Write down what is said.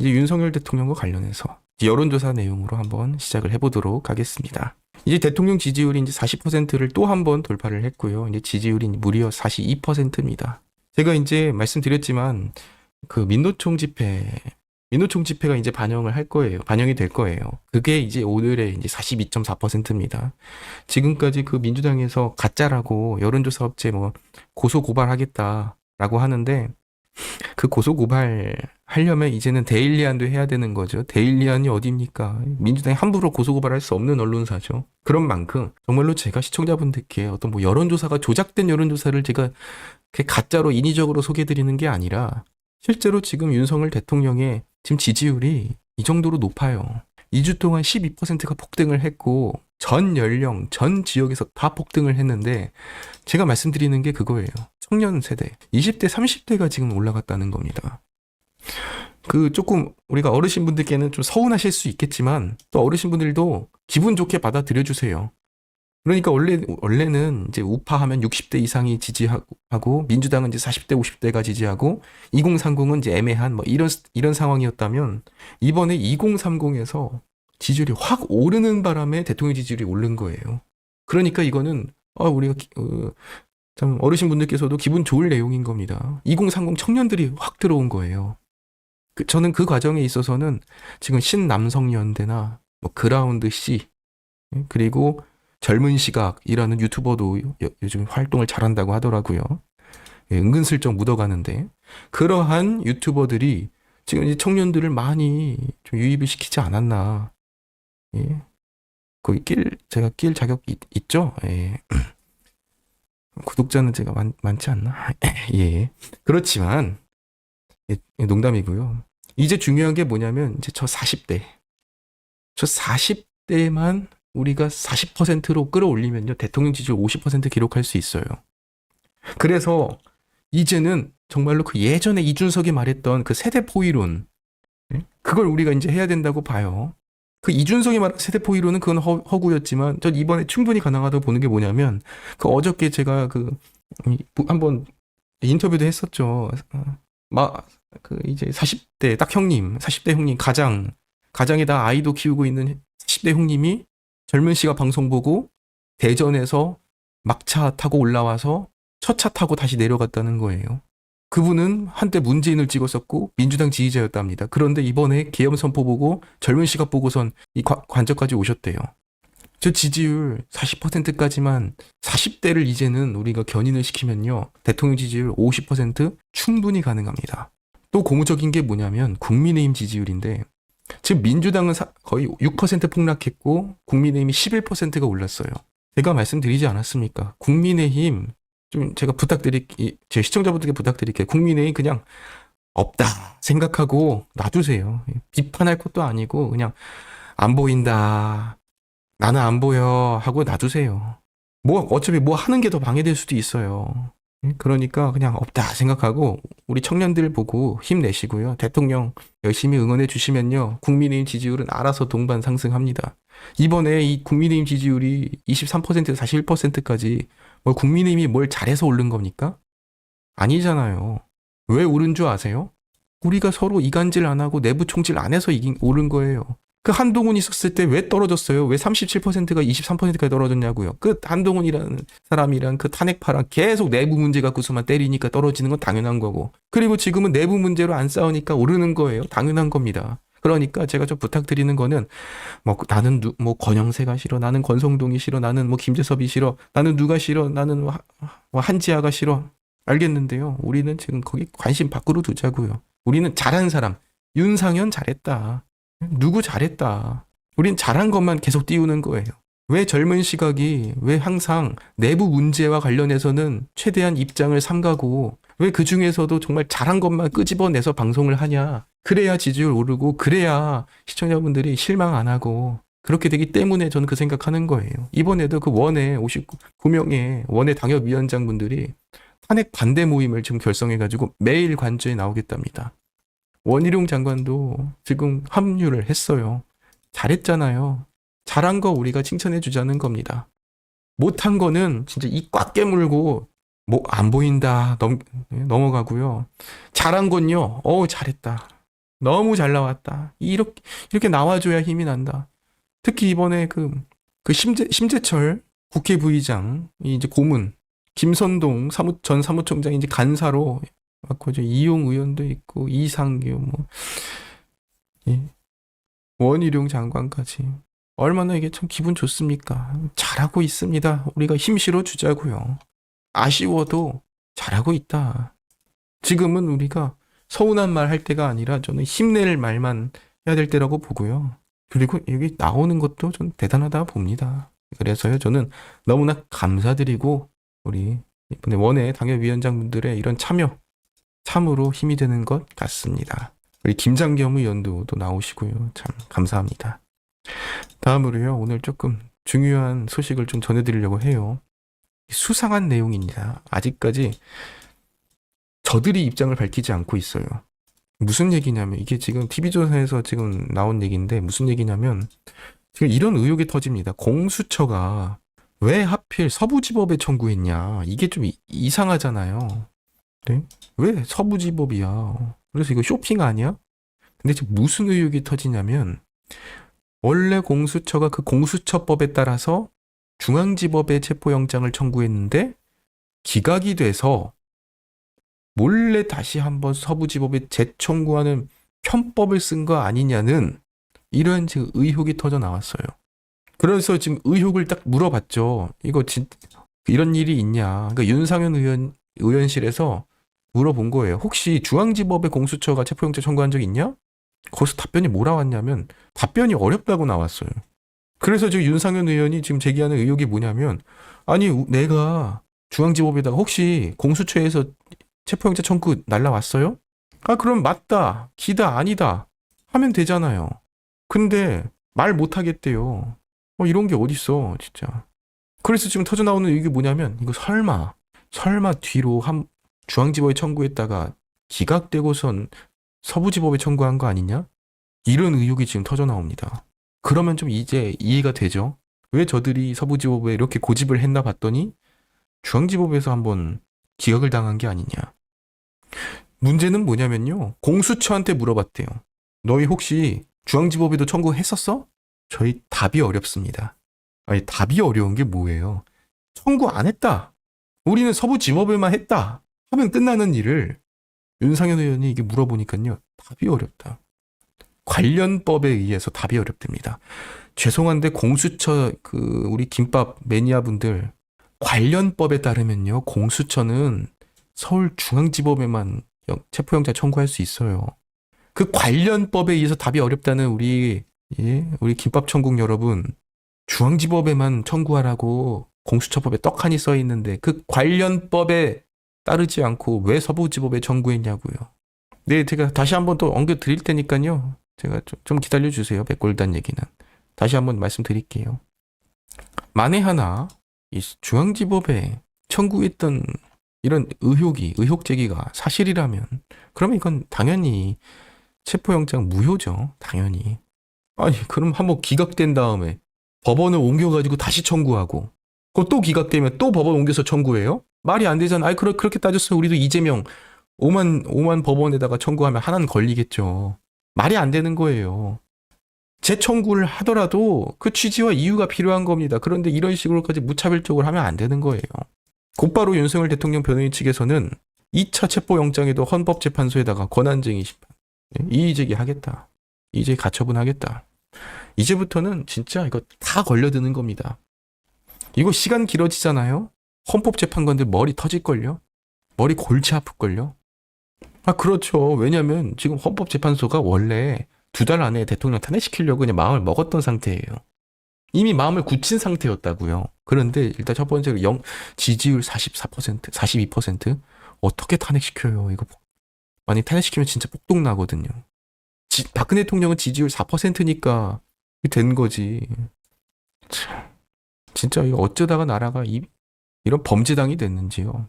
이제 윤석열 대통령과 관련해서 여론조사 내용으로 한번 시작을 해보도록 하겠습니다. 이제 대통령 지지율이 이제 40%를 또 한 번 돌파를 했고요. 이제 지지율이 무려 42%입니다. 제가 이제 말씀드렸지만 그 민노총 집회, 민노총 집회가 이제 반영을 할 거예요. 반영이 될 거예요. 그게 이제 오늘의 이제 42.4%입니다. 지금까지 그 민주당에서 가짜라고 여론조사 업체 뭐 고소 고발하겠다라고 하는데 그 고소 고발 하려면 이제는 데일리안도 해야 되는 거죠. 데일리안이 어디입니까? 민주당이 함부로 고소 고발할 수 없는 언론사죠. 그런 만큼 정말로 제가 시청자분들께 어떤 뭐 여론조사가 조작된 여론조사를 제가 그 가짜로 인위적으로 소개드리는 게 아니라 실제로 지금 윤석열 대통령의 지금 지지율이 이 정도로 높아요. 2주 동안 12%가 폭등을 했고 전 연령, 전 지역에서 다 폭등을 했는데 제가 말씀드리는 게 그거예요. 청년 세대, 20대, 30대가 지금 올라갔다는 겁니다. 그 조금 우리가 어르신 분들께는 좀 서운하실 수 있겠지만 또 어르신 분들도 기분 좋게 받아들여 주세요. 그러니까 원래 원래는 이제 우파하면 60대 이상이 지지하고 민주당은 이제 40대 50대가 지지하고 2030은 이제 애매한 뭐 이런 이런 상황이었다면 이번에 2030에서 지지율이 확 오르는 바람에 대통령 지지율이 오른 거예요. 그러니까 이거는 아 우리가 기- 어, 참 어르신 분들께서도 기분 좋을 내용인 겁니다. 2030 청년들이 확 들어온 거예요. 그, 저는 그 과정에 있어서는 지금 신남성연대나 뭐 그라운드 C 예, 그리고 젊은 시각이라는 유튜버도 요, 요즘 활동을 잘한다고 하더라고요. 예, 은근슬쩍 묻어가는데 그러한 유튜버들이 지금 이제 청년들을 많이 좀 유입을 시키지 않았나. 예. 거기 낄 제가 낄 자격 있, 있죠? 예. 구독자는 제가 많, 많지 않나? 예. 그렇지만 농담이고요. 이제 중요한 게 뭐냐면 이제 저 40대. 저 40대만 우리가 40%로 끌어올리면요. 대통령 지지율 50% 기록할 수 있어요. 그래서 이제는 정말로 그 예전에 이준석이 말했던 그 세대 포이론 예? 그걸 우리가 이제 해야 된다고 봐요. 그 이준석이 말한 세대 포이론은 그건 허, 허구였지만 전 이번에 충분히 가능하다고 보는 게 뭐냐면 그 어저께 제가 그 한번 인터뷰도 했었죠. 어, 막그 이제 40대 딱 형님, 40대 형님 가장 가장에다 아이도 키우고 있는 10대 형님이 젊은 씨가 방송 보고 대전에서 막차 타고 올라와서 첫 차 타고 다시 내려갔다는 거예요. 그분은 한때 문재인을 찍었었고 민주당 지지자였답니다. 그런데 이번에 계엄 선포 보고 젊은 씨가 보고선 이 관- 관저까지 오셨대요. 저 지지율 40%까지만 40대를 이제는 우리가 견인을 시키면요. 대통령 지지율 50% 충분히 가능합니다. 또 고무적인 게 뭐냐면 국민의힘 지지율인데 지금 민주당은 사- 거의 6% 폭락했고 국민의힘이 11%가 올랐어요. 제가 말씀드리지 않았습니까? 국민의힘 좀 제가 부탁드릴 이- 제 시청자분들께 부탁드릴게요. 국민의힘 그냥 없다 생각하고 놔두세요. 비판할 것도 아니고 그냥 안 보인다. 나는 안 보여 하고 놔두세요. 뭐 어차피 뭐 하는 게 더 방해될 수도 있어요. 그러니까 그냥 없다 생각하고 우리 청년들 보고 힘내시고요. 대통령 열심히 응원해 주시면요. 국민의힘 지지율은 알아서 동반 상승합니다. 이번에 이 국민의힘 지지율이 23%에서 41%까지 뭐 국민의힘이 뭘 잘해서 오른 겁니까? 아니잖아요. 왜 오른 줄 아세요? 우리가 서로 이간질 안 하고 내부 총질 안 해서 이긴 오른 거예요. 그 한동훈 있었을 때 왜 떨어졌어요? 왜 37%가 23%까지 떨어졌냐고요. 그 한동훈이라는 사람이랑 그 탄핵파랑 계속 내부 문제 갖고서만 때리니까 떨어지는 건 당연한 거고. 그리고 지금은 내부 문제로 안 싸우니까 오르는 거예요. 당연한 겁니다. 그러니까 제가 좀 부탁드리는 거는 뭐 나는 누, 뭐 권영세가 싫어, 나는 권성동이 싫어, 나는 뭐 김재섭이 싫어, 나는 누가 싫어, 나는 뭐 한지아가 싫어. 알겠는데요. 우리는 지금 거기 관심 밖으로 두자고요. 우리는 잘한 사람, 윤상현 잘했다. 누구 잘했다. 우린 잘한 것만 계속 띄우는 거예요. 왜 젊은 시각이 왜 항상 내부 문제와 관련해서는 최대한 입장을 삼가고 왜 그 중에서도 정말 잘한 것만 끄집어내서 방송을 하냐. 그래야 지지율 오르고 그래야 시청자분들이 실망 안 하고 그렇게 되기 때문에 저는 그 생각하는 거예요. 이번에도 그 원외 59명의 원외 당협위원장분들이 탄핵 반대 모임을 지금 결성해가지고 매일 관저에 나오겠답니다. 원희룡 장관도 지금 합류를 했어요. 잘했잖아요. 잘한 거 우리가 칭찬해 주자는 겁니다. 못한 거는 진짜 입꽉 깨물고 뭐 안 보인다 넘, 넘어가고요. 잘한 건요. 어우 잘했다. 너무 잘 나왔다. 이렇게 이렇게 나와줘야 힘이 난다. 특히 이번에 그, 그 심재, 심재철 국회 부의장, 이 이제 고문, 김선동 사무, 전 사무총장이 이제 간사로 이제 이용 의원도 있고 이상규 뭐 예. 원희룡 장관까지 얼마나 이게 참 기분 좋습니까? 잘하고 있습니다. 우리가 힘 실어 주자고요. 아쉬워도 잘하고 있다. 지금은 우리가 서운한 말 할 때가 아니라 저는 힘낼 말만 해야 될 때라고 보고요. 그리고 여기 나오는 것도 좀 대단하다 봅니다. 그래서요, 저는 너무나 감사드리고 우리 이번에 원외 당협위원장분들의 이런 참여 참으로 힘이 되는 것 같습니다. 우리 김장겸 의원도 또 나오시고요. 참 감사합니다. 다음으로요. 오늘 조금 중요한 소식을 좀 전해드리려고 해요. 수상한 내용입니다. 아직까지 저들이 입장을 밝히지 않고 있어요. 무슨 얘기냐면 이게 지금 TV조선에서 지금 나온 얘기인데 무슨 얘기냐면 지금 이런 의혹이 터집니다. 공수처가 왜 하필 서부지법에 청구했냐. 이게 좀 이- 이상하잖아요. 네? 왜 서부지법이야? 그래서 이거 쇼핑 아니야? 근데 지금 무슨 의혹이 터지냐면 원래 공수처가 그 공수처법에 따라서 중앙지법에 체포영장을 청구했는데 기각이 돼서 몰래 다시 한번 서부지법에 재청구하는 편법을 쓴 거 아니냐는 이런 지금 의혹이 터져 나왔어요. 그래서 지금 의혹을 딱 물어봤죠. 이거 진 이런 일이 있냐? 그러니까 윤상현 의원 의원실에서 물어본 거예요. 혹시 중앙지법에 공수처가 체포영장 청구한 적 있냐? 거기서 답변이 뭐라 왔냐면 답변이 어렵다고 나왔어요. 그래서 지금 윤상현 의원이 지금 제기하는 의혹이 뭐냐면 아니 우- 내가 중앙지법에다가 혹시 공수처에서 체포영장 청구 날라왔어요? 아 그럼 맞다 기다 아니다 하면 되잖아요. 근데 말 못하겠대요. 어 이런 게 어딨어 진짜. 그래서 지금 터져 나오는 의혹이 뭐냐면 이거 설마 설마 뒤로 한 중앙지법에 청구했다가 기각되고선 서부지법에 청구한 거 아니냐? 이런 의혹이 지금 터져 나옵니다. 그러면 좀 이제 이해가 되죠? 왜 저들이 서부지법에 이렇게 고집을 했나 봤더니 중앙지법에서 한번 기각을 당한 게 아니냐. 문제는 뭐냐면요. 공수처한테 물어봤대요. 너희 혹시 중앙지법에도 청구했었어? 저희 답이 어렵습니다. 아니, 답이 어려운 게 뭐예요? 청구 안 했다. 우리는 서부지법에만 했다. 하면 끝나는 일을 윤상현 의원이 이게 물어보니까요. 답이 어렵다. 관련법에 의해서 답이 어렵답니다. 죄송한데 공수처 그 우리 김밥 매니아 분들 관련법에 따르면요. 공수처는 서울중앙지법에만 영- 체포영장 청구할 수 있어요. 그 관련법에 의해서 답이 어렵다는 우리 예, 우리 김밥 천국 여러분 중앙지법에만 청구하라고 공수처법에 떡하니 써 있는데 그 관련법에 따르지 않고 왜 서부지법에 청구했냐고요. 네, 제가 다시 한번 또 언급 드릴 테니까요. 제가 좀, 좀 기다려 주세요. 백골단 얘기는. 다시 한번 말씀드릴게요. 만에 하나 이 중앙지법에 청구했던 이런 의혹이 의혹 제기가 사실이라면 그러면 이건 당연히 체포영장 무효죠. 당연히. 아니 그럼 한번 기각된 다음에 법원을 옮겨가지고 다시 청구하고 그거 또 기각되면 또 법원 옮겨서 청구해요? 말이 안 되잖아. 아이 그렇 그렇게 따졌으면 우리도 이재명 5만 5만 법원에다가 청구하면 하나는 걸리겠죠. 말이 안 되는 거예요. 재청구를 하더라도 그 취지와 이유가 필요한 겁니다. 그런데 이런 식으로까지 무차별적으로 하면 안 되는 거예요. 곧바로 윤석열 대통령 변호인 측에서는 2차 체포영장에도 헌법재판소에다가 권한쟁의 심판, 예, 이의제기 하겠다. 이제 가처분 하겠다. 이제부터는 진짜 이거 다 걸려드는 겁니다. 이거 시간 길어지잖아요? 헌법재판관들 머리 터질걸요? 머리 골치 아플걸요? 아, 그렇죠. 왜냐면 지금 헌법재판소가 원래 두 달 안에 대통령 탄핵시키려고 그냥 마음을 먹었던 상태예요. 이미 마음을 굳힌 상태였다고요. 그런데 일단 첫 번째로 영, 지지율 44%, 42% 어떻게 탄핵시켜요? 이거 많이 탄핵시키면 진짜 폭동 나거든요. 지- 박근혜 대통령은 지지율 4%니까 된 거지. 참, 진짜 이거 어쩌다가 나라가 이, 이런 범죄당이 됐는지요.